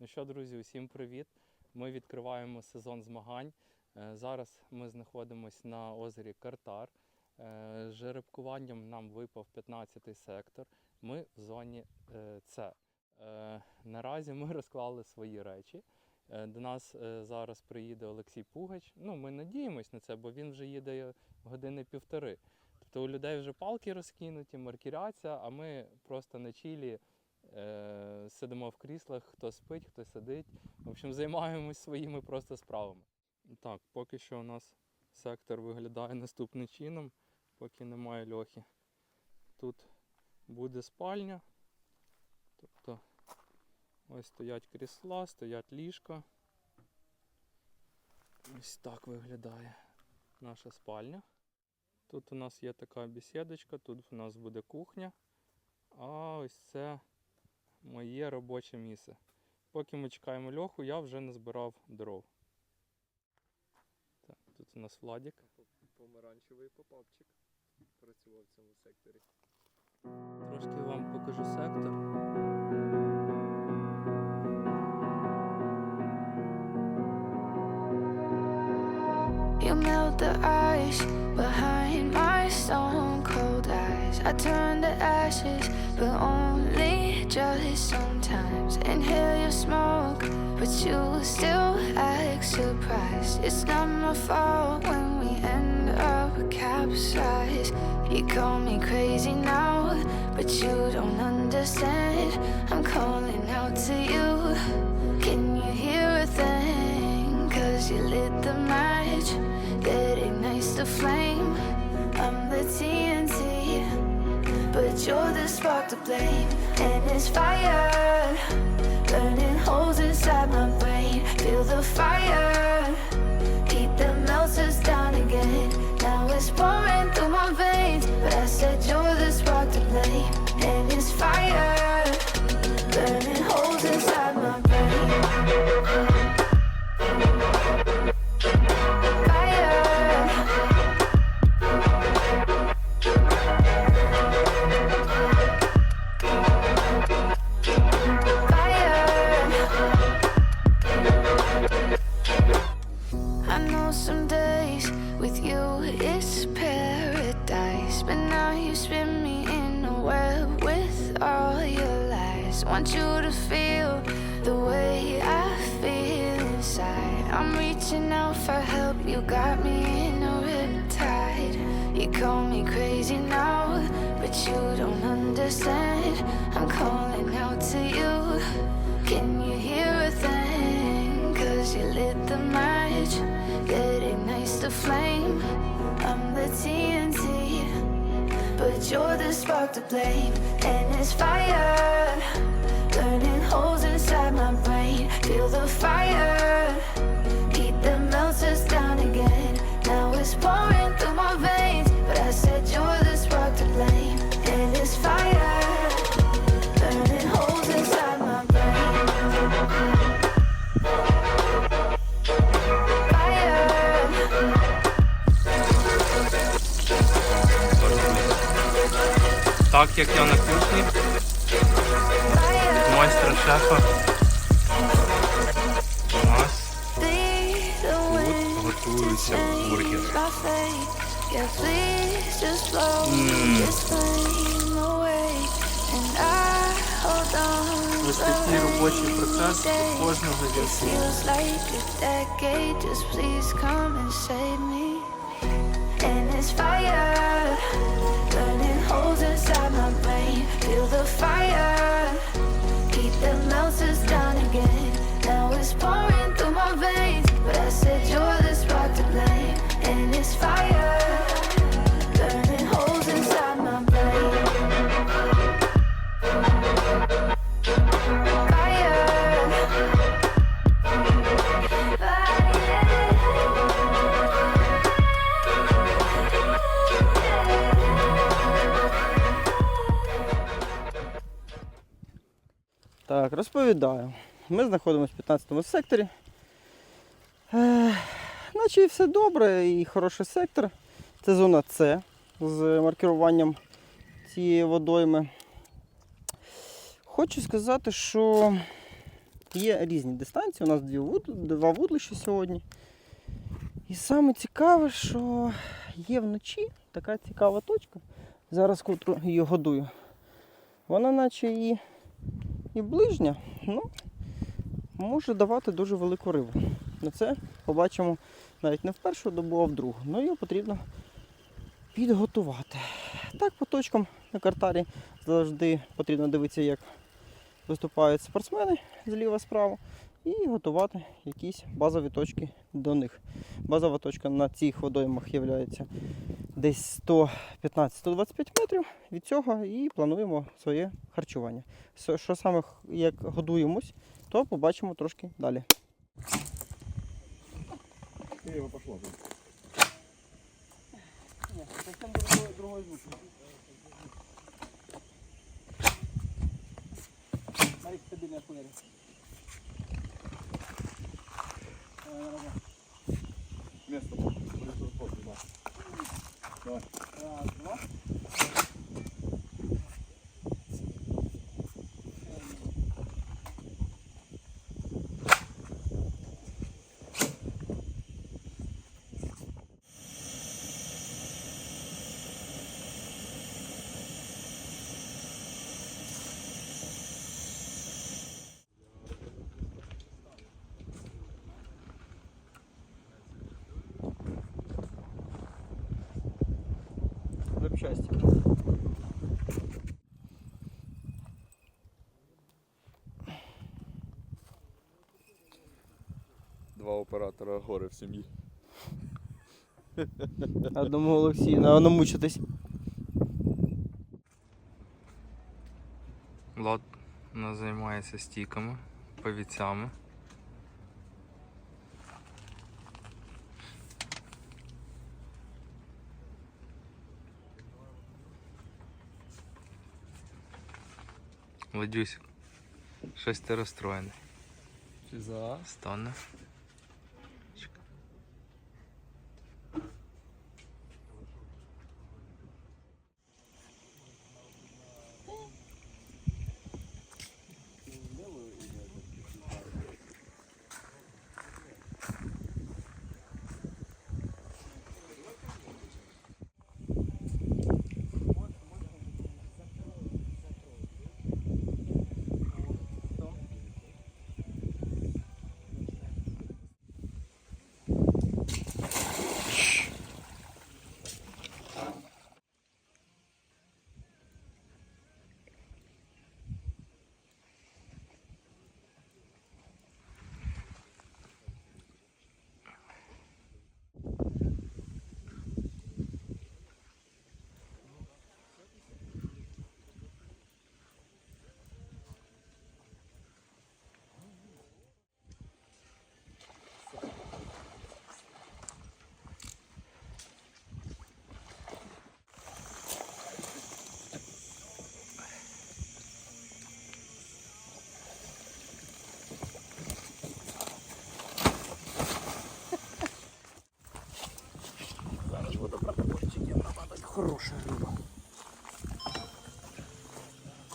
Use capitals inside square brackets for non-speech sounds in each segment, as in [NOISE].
Ну що, друзі, усім привіт! Ми відкриваємо сезон змагань. Е, Зараз ми знаходимося на озері Картар. Е, жеребкуванням нам випав 15-й сектор. Ми в зоні е, С. Наразі ми [LAUGHS] розклали свої речі. До нас зараз приїде Олексій Пугач. Ну, ми надіємось на це, бо він вже їде години півтори. Тобто у людей вже палки розкинуті, маркіряція, а ми просто на чілі сидимо в кріслах, хто спить, хто сидить. В общем, займаємось своїми просто справами. Так, поки що у нас сектор виглядає наступним чином, поки немає льохи. Тут буде спальня. Тобто ось стоять крісла, стоять ліжка. Ось так виглядає наша спальня. Тут у нас є така бесідочка, тут у нас буде кухня. А ось це моє робоче місце. Поки ми чекаємо льоху, я вже назбирав дров. Так, тут у нас Владік. Помаранчевий попапчик працював в цьому секторі. Трошки вам покажу сектор. You melt the ice behind my stone cold eyes. I turn to ashes, but only just sometimes. Inhale your smoke, but you still act surprised. It's not my fault when we end up capsized. You call me crazy now, but you don't understand. I'm calling out to you. Can you hear a thing? Cause you lit the match that ignites the flame. I'm the TNT, but you're the spark to blame. And it's fire, burning holes inside my brain. Feel the fire, heat that melts us down again. Now it's pouring through my veins, but I said you're the spark to blame. And it's fire, you're the spark to blame. And it's fire, burning holes inside my brain. Feel the fire, Так як я на кухні від майстра шефа. У нас тут готуються бургери. Ось такий робочий процес у кожного є Так, розповідаю. Ми знаходимося в 15 секторі. Наче і все добре, і хороший сектор. Це зона С з маркуванням цієї водойми. Хочу сказати, що Є різні дистанції, у нас дві вуд... два вудлища сьогодні. І саме цікаве, що є вночі така цікава точка. Зараз котру її годую. Вона наче і, і ближня, ну може давати дуже велику рибу. На це побачимо навіть не в першу добу, а в другу. Ну його потрібно підготувати. Так, по точкам на картарі завжди потрібно дивитися, як виступають спортсмени зліва справа, і готувати якісь базові точки до них. Базова точка на цих водоймах є десь 115-125 метрів від цього і плануємо своє харчування. Що саме як годуємось, то побачимо трошки далі. Криво пошло. Ні, зовсім другой, другой звук. Смотри, стабильная хуярь. Место. Да. Давай. Раз, два. Запчасти. Два оператора гори в сім'ї. [LAUGHS] Одному Олексію, на намучитись. Влад у нас займається стійками, повіцями. Владюсик, щось ти розстроєний. Чи за? Стане.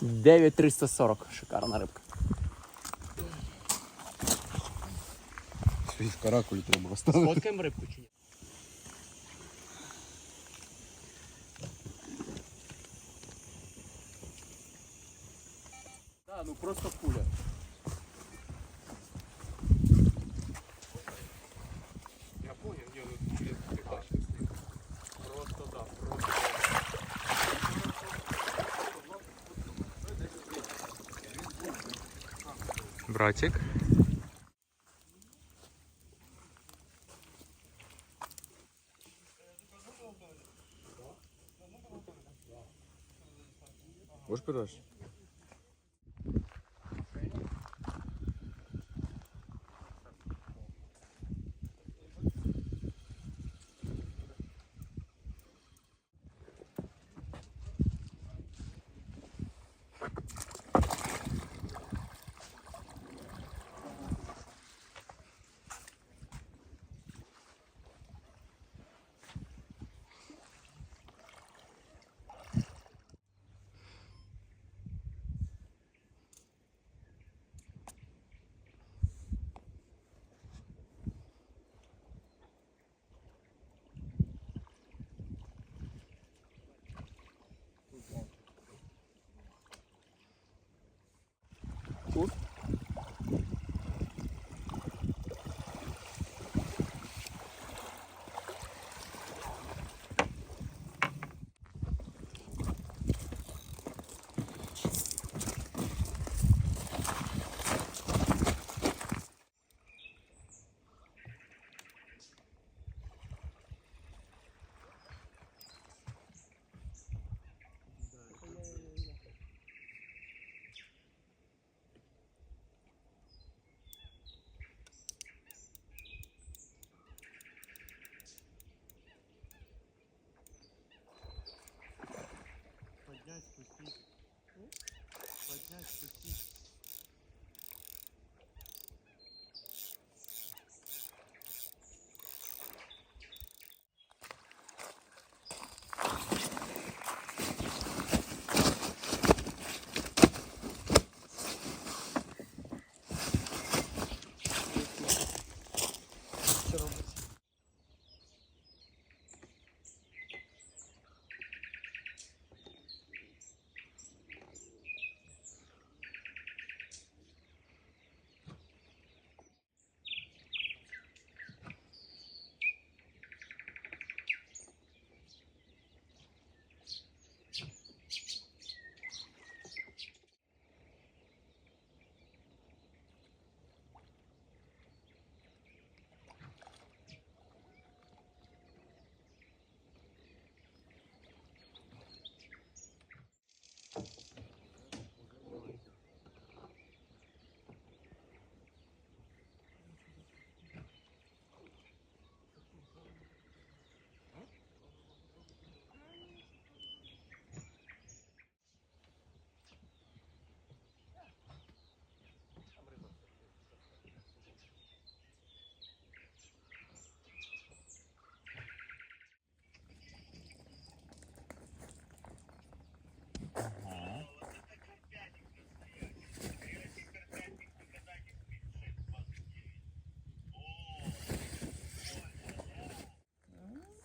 9340. Шикарна рибка. Свій каракуль треба оставити. Сфоткаємо рибку чи ні? Да, ну просто пуля. Я понял, не, ну ты, ты бачиш. Просто да, просто. Братик. Можешь передати?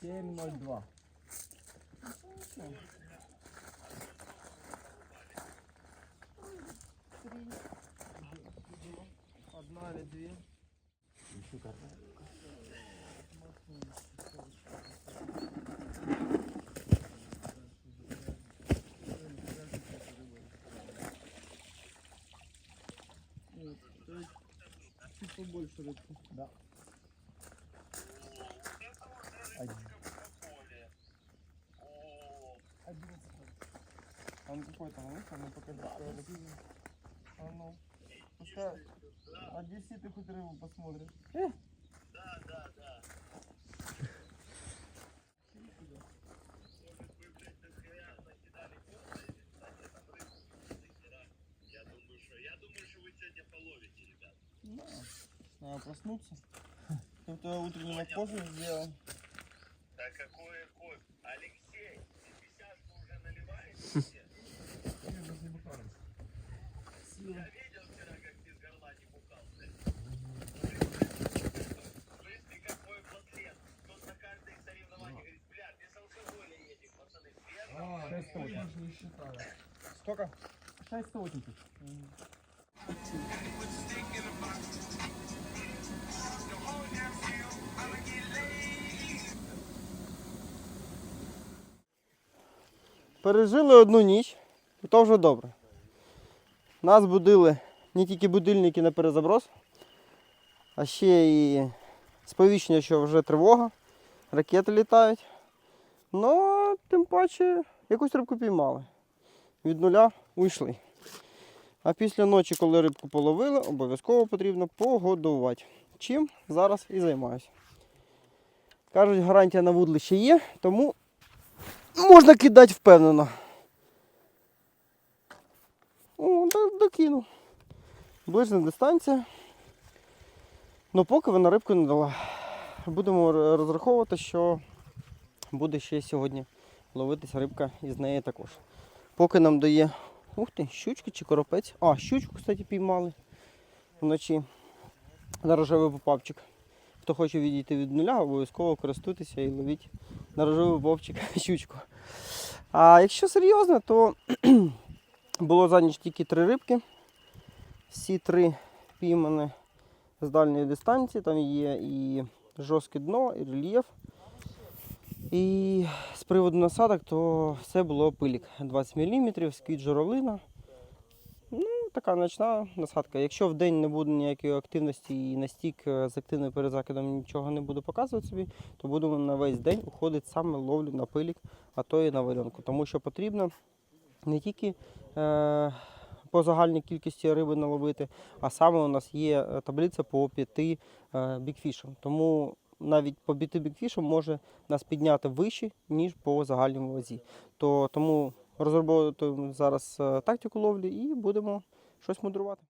7,02. Одна или две. Чуть побольше рыбки. Да. Он какой-то малыш, он ну мне покажет, что я. А ну. Пускай. А где ты хоть рыбу посмотришь? Да, да, да. Да. Надо проснуться. Кто-то утреннего позу сделал. Да какой Первый Сколько? 680. Пережили одну ніч, і то вже добре. Нас будили не тільки будильники на перезаброс, а ще і сповіщення, що вже тривога, ракети літають. Ну, тим паче, якусь рибку піймали. Від нуля уйшли. А після ночі, коли рибку половили, обов'язково потрібно погодувати. Чим зараз і займаюся. Кажуть, гарантія на вудлище є, тому можна кидати впевнено. О, до- докинув. Дистанція. Ну поки вона рибку не дала. Будемо розраховувати, що буде ще сьогодні ловитися рибка із неї також. Поки нам дає. Ух ти, щучки чи коропець. А, щучку, кстати, піймали вночі на рожевий попапчик. Хто хоче відійти від нуля, обов'язково користуйтеся і ловіть на рожевий попапчик [LAUGHS] щучку. А якщо серйозно, то було за ніч тільки три рибки. Всі три піймані з дальньої дистанції. Там є і жорстке дно, і рельєф. І з приводу насадок, то все було пилік 20 мм, сквіт журавлина. Ну, така ночна насадка. Якщо в день не буде ніякої активності і настік е, з активним перезакидом нічого не буде показувати собі, то будемо на весь день уходити саме ловлю на пилік, а то і на варіонку. Тому що потрібно не тільки е, по загальній кількості риби наловити, а саме у нас є е, таблиця по п'яти е, бікфішам. Тому навіть по п'яти бікфішам може нас підняти вище, ніж по загальному вазі. То тому розробуємо зараз тактику ловлі і будемо щось мудрувати.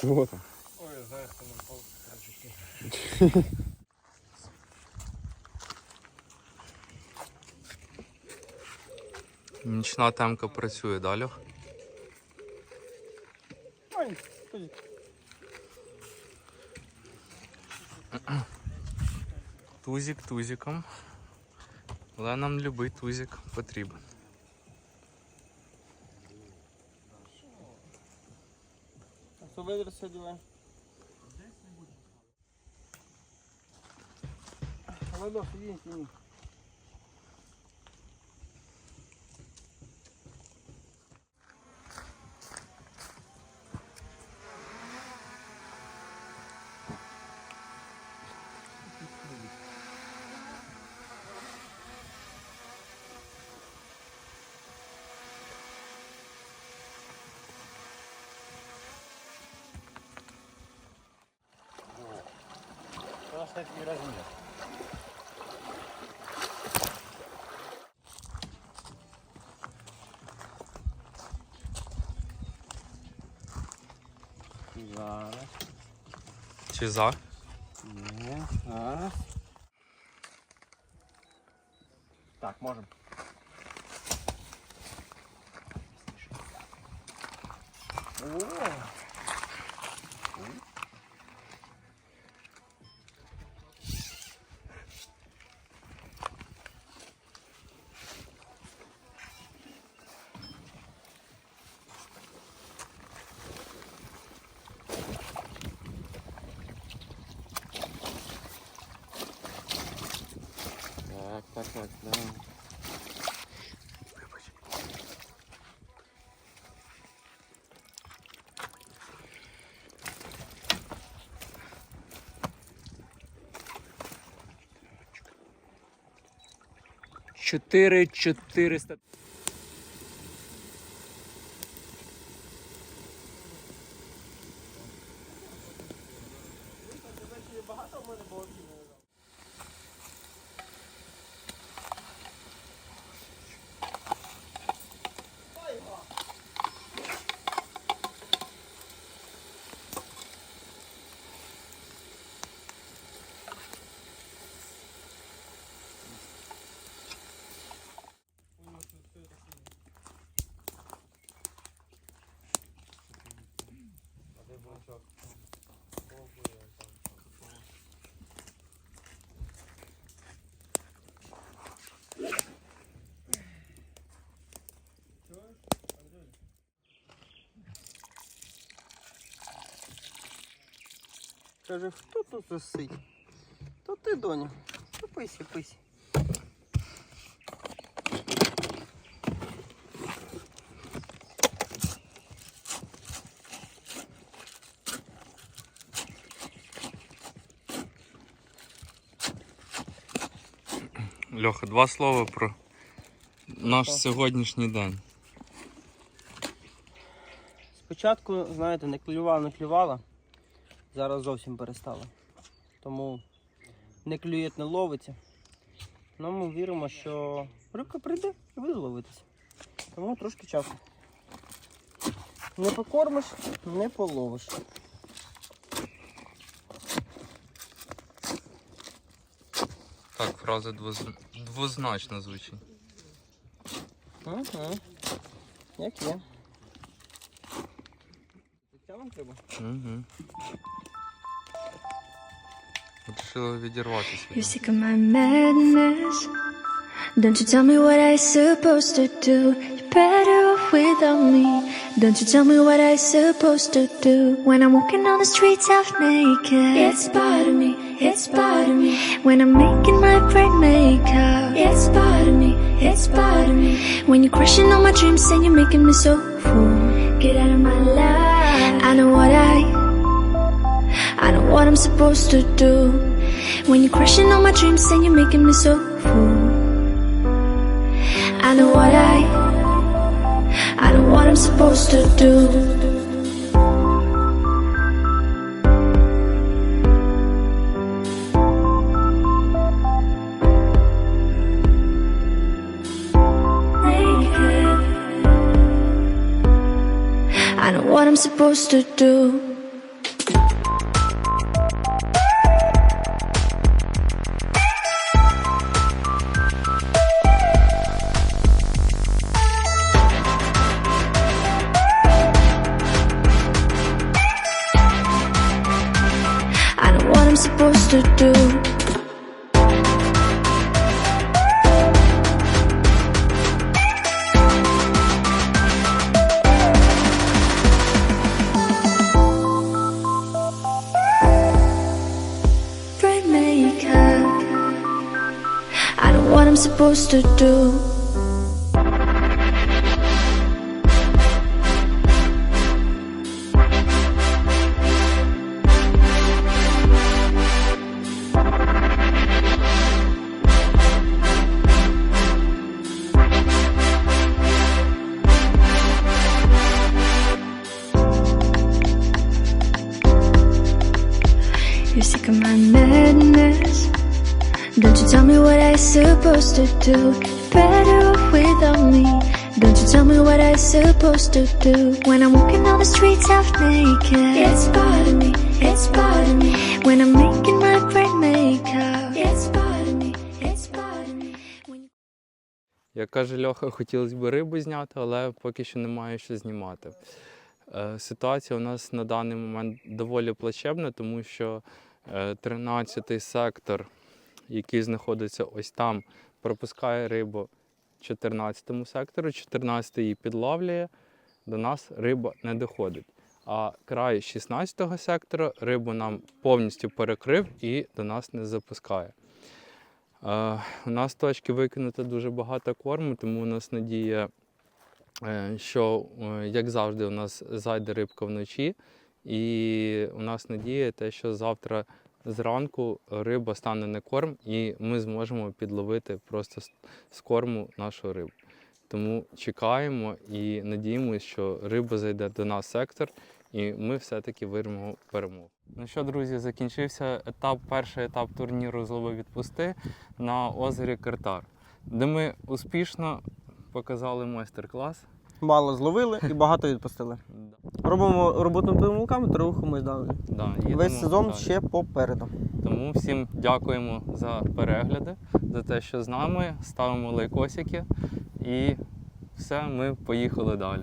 Кого там? Ой, знаєш, що нам пал. Нічна темка працює, да, Льох? Тузик тузиком. Але нам любий тузик потрібен. Що не сиділи? Ладно, сидіть, сидіть. Просто Зараз. Чи за? Ні, зараз. Так, можемо. 4400. Каже, хто тут засить? То ти, доня. Ну, писі, писі. Льоха, два слова про наш сьогоднішній день. Спочатку, знаєте, не клювала, не клювала. Зараз зовсім перестала. Тому не клює, не ловиться. Ну, ми віримо, що рибка прийде і буде ловитися. Тому трошки часу. Не покормиш, не половиш. Так, фраза двоз... двозначно звучить. Угу. Як є. Тягнемо треба? Угу. Вирішила відірватися. You're sick of my madness. Don't you tell me what I supposed to do. You're better off without me. Don't you tell me what I supposed to do. When I'm walking on the streets half naked. It's part of me. It's part of me. When I'm making my brain makeup. It's part of me. It's part of me. When you're crushing all my dreams and you're making me so full. Get out of my life. I know what I. I know what I'm supposed to do. When you're crushing all my dreams and you're making me so full. I know what I, I know what I'm supposed to do. I know what I'm supposed to do. supposed to do? Rainmaker I know what I'm supposed to do Don't you tell me what I supposed to do. Better off without me. Don't you tell me what I supposed to do. When I'm walking down the streets half naked. It's part of me. It's part of me. When I'm making my great makeup. It's part of me. It's part of me. When Як каже Льоха, хотілося б рибу зняти, але поки що немає що знімати. Е, Ситуація у нас на даний момент доволі плачевна, тому що 13-й сектор, який знаходиться ось там, пропускає рибу 14-му сектору, 14-й її підлавлює, до нас риба не доходить. А край 16-го сектора рибу нам повністю перекрив і до нас не запускає. Е, У нас точки викинуто дуже багато корму, тому у нас надія, е, що, е, як завжди, у нас зайде рибка вночі, і у нас надія те, що завтра зранку риба стане на корм, і ми зможемо підловити просто з- корму нашу рибу. Тому чекаємо і надіємося, що риба зайде до нас в сектор, і ми все-таки вирвемо перемогу. Ну що, друзі, закінчився етап, перший етап турніру «Злови відпусти на озері Картар, де ми успішно показали майстер-клас. Мало зловили і багато відпустили. Робимо роботу помилками та рухаємось далі. да, Весь сезон далі. ще попереду. Тому всім дякуємо за перегляди, за те, що з нами. Ставимо лайкосики і все, ми поїхали далі.